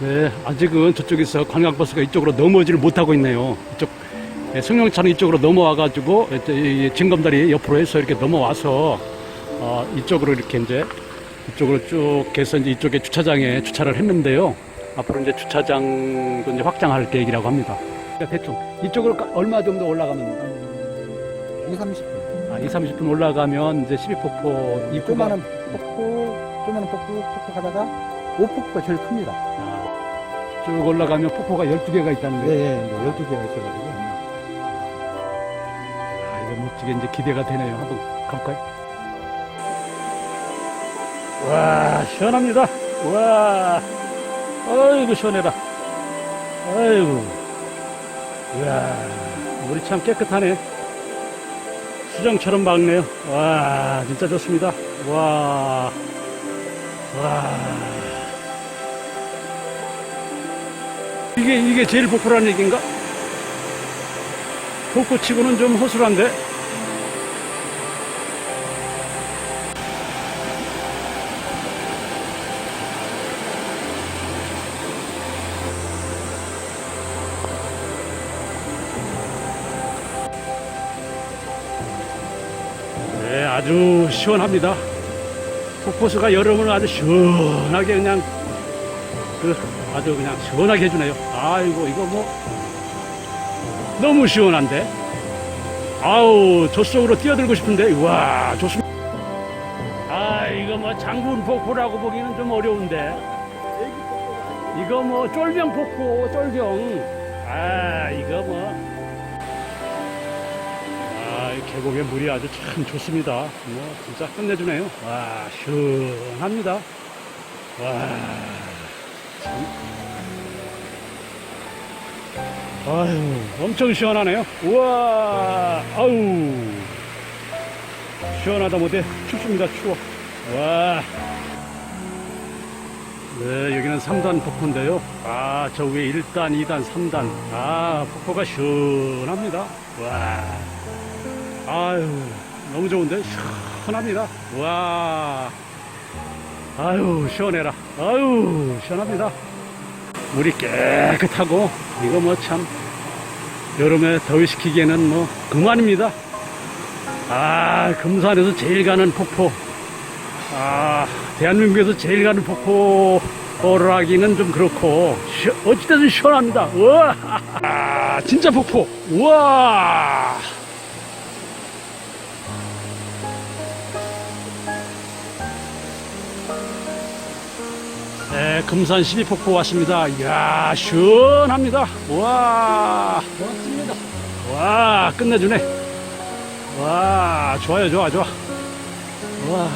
네, 아직은 저쪽에서 관광버스가 이쪽으로 넘어오지를 못하고 있네요. 이쪽 네, 승용차는 이쪽으로 넘어와가지고 이 징검다리 옆으로 해서 이렇게 넘어와서 어, 이쪽으로 이렇게 이제 이쪽으로 쭉 해서 이제 이쪽에 주차장에 주차를 했는데요. 앞으로 이제 주차장도 이제 확장할 계획이라고 합니다. 그러니까 대충 이쪽으로 가- 얼마 정도 올라가면 2, 30분. 아, 2, 30분 올라가면 이제 12폭포 입구가 조그마한 폭포, 조그마한 폭포, 폭포 가다가 오폭포가 제일 큽니다. 아, 쭉 올라가면 폭포가 12개가 있다는 네, 거예요. 네, 네 12개가 있어가지고. 아, 이거 멋지게 이제 기대가 되네요. 한번 가볼까요? 와, 시원합니다. 와, 아이고, 시원해라. 아이고, 이야, 물이 참 깨끗하네. 수정처럼 맑네요. 와, 진짜 좋습니다. 와, 와. 이게, 이게 제일 복부라는 얘기인가? 복부치고는 좀 허술한데? 아주 시원합니다. 폭포수가 여름을 아주 시원하게 그냥 그 아주 그냥 시원하게 해주네요. 아이고 이거 뭐 너무 시원한데. 아우 저 속으로 뛰어들고 싶은데 와 좋습니다. 아 이거 뭐 장군 폭포라고 보기는 좀 어려운데. 이거 뭐 쫄병 폭포 쫄병. 아 이거 뭐. 계곡의 물이 아주 참 좋습니다. 뭐, 진짜 끝내주네요. 와, 시원합니다. 와, 참. 아유, 엄청 시원하네요. 우와, 아우. 시원하다 못해 춥습니다, 추워. 와. 네, 여기는 3단 폭포인데요. 아, 저 위에 1단, 2단, 3단. 아, 폭포가 시원합니다. 와. 아유, 너무 좋은데? 시원합니다. 와. 아유, 시원해라. 아유, 시원합니다. 물이 깨끗하고, 이거 뭐 참, 여름에 더위시키기에는 뭐, 그만입니다. 아, 금산에서 제일 가는 폭포. 아, 대한민국에서 제일 가는 폭포를 하기는 좀 그렇고, 시, 어찌됐든 시원합니다. 우와! 아, 진짜 폭포. 우와! 네, 금산 12폭포 왔습니다. 이야, 시원합니다. 와, 고맙습니다. 와, 끝내주네. 와, 좋아요, 좋아, 좋아. 와,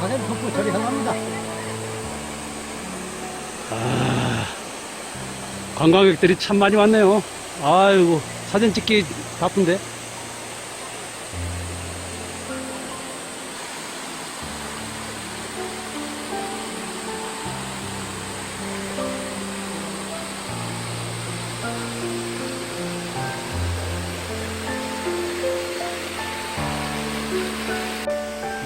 가는 폭포 저리 향합니다. 관광객들이 참 많이 왔네요. 아이고, 사진 찍기 바쁜데.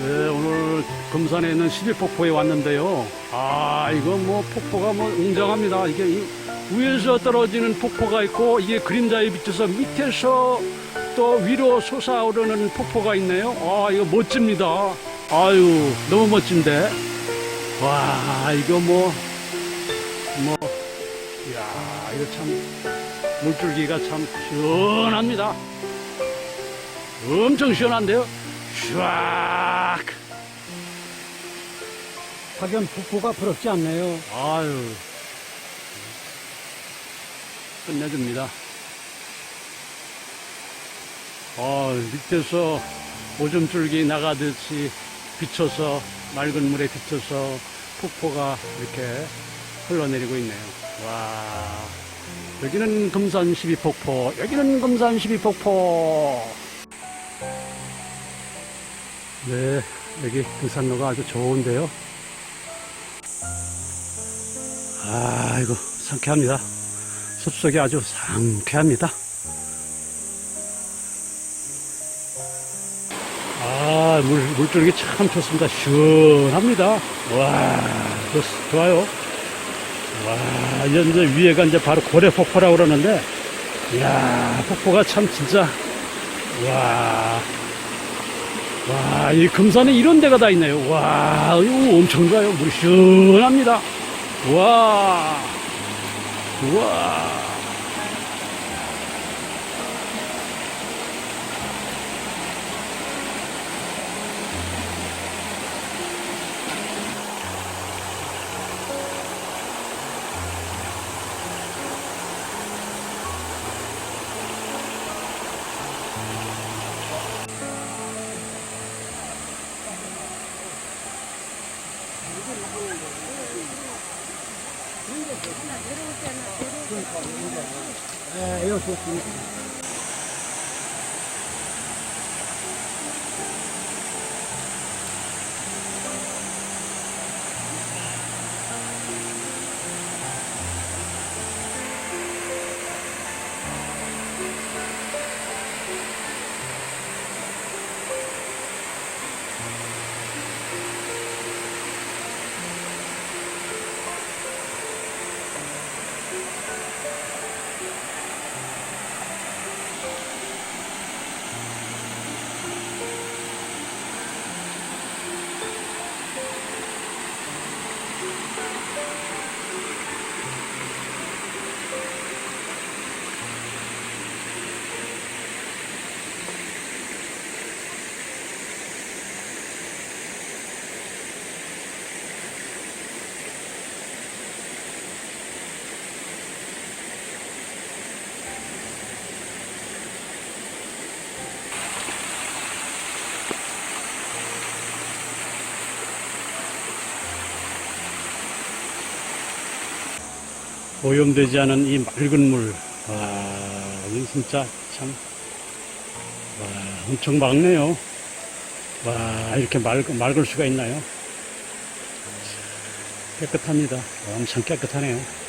네, 오늘 금산에 있는 11폭포에 왔는데요. 아, 이거 뭐 폭포가 뭐 웅장합니다. 이게 이 위에서 떨어지는 폭포가 있고 이게 그림자에 비춰서 밑에서 또 위로 솟아오르는 폭포가 있네요. 아, 이거 멋집니다. 아유, 너무 멋진데. 와, 이거 뭐, 뭐, 이야, 이거 참, 물줄기가 참 시원합니다. 엄청 시원한데요. 슈악! 하긴 폭포가 부럽지 않네요. 아유. 끝내줍니다. 어, 밑에서 오줌줄기 나가듯이 비쳐서, 맑은 물에 비쳐서 폭포가 이렇게 흘러내리고 있네요. 와. 여기는 금산 12폭포, 여기는 금산 12폭포. 네, 여기 등산로가 아주 좋은데요. 아이고, 상쾌합니다. 숲속이 아주 상쾌합니다. 아, 물, 물줄기 참 좋습니다. 시원합니다. 와, 좋, 좋아요. 와, 이제, 위에가 이제 바로 고래 폭포라고 그러는데, 이야, 폭포가 참 진짜, 와. 와, 이 금산에 이런 데가 다 있네요. 와, 이거 엄청 좋아요. 물이 시원합니다. 와, 와. 네, 이 오염되지 않은 이 맑은 물. 와, 이 진짜 참, 와, 엄청 맑네요. 와, 이렇게 맑, 맑을 수가 있나요? 깨끗합니다. 엄청 깨끗하네요.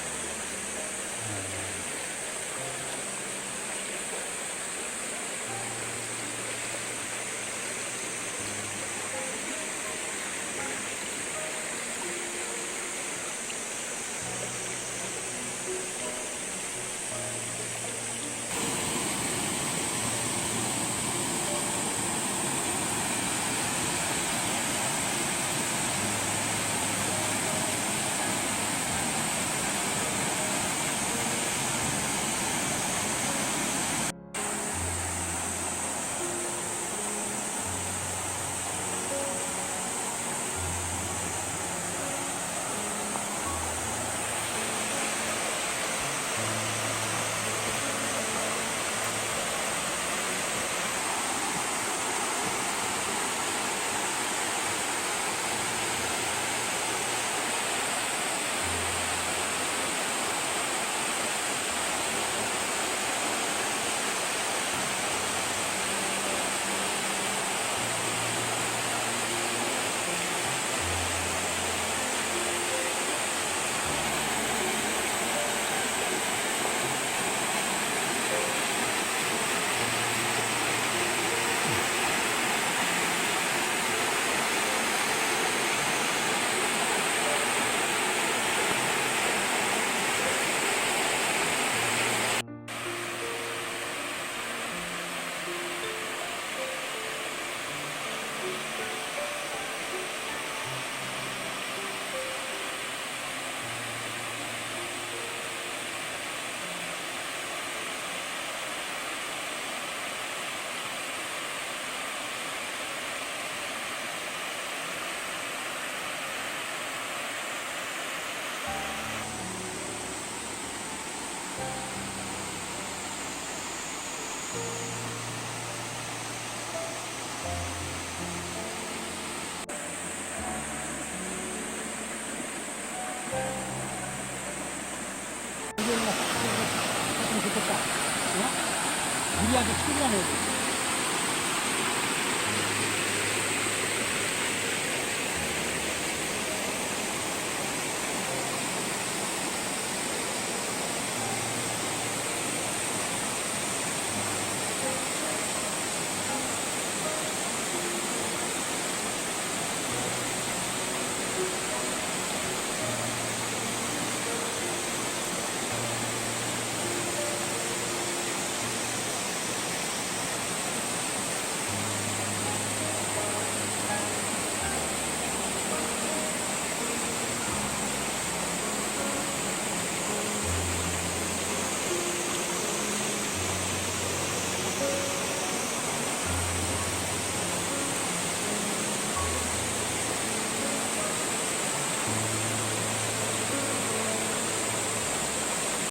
좋겠다. 어? 우리한테 충분해.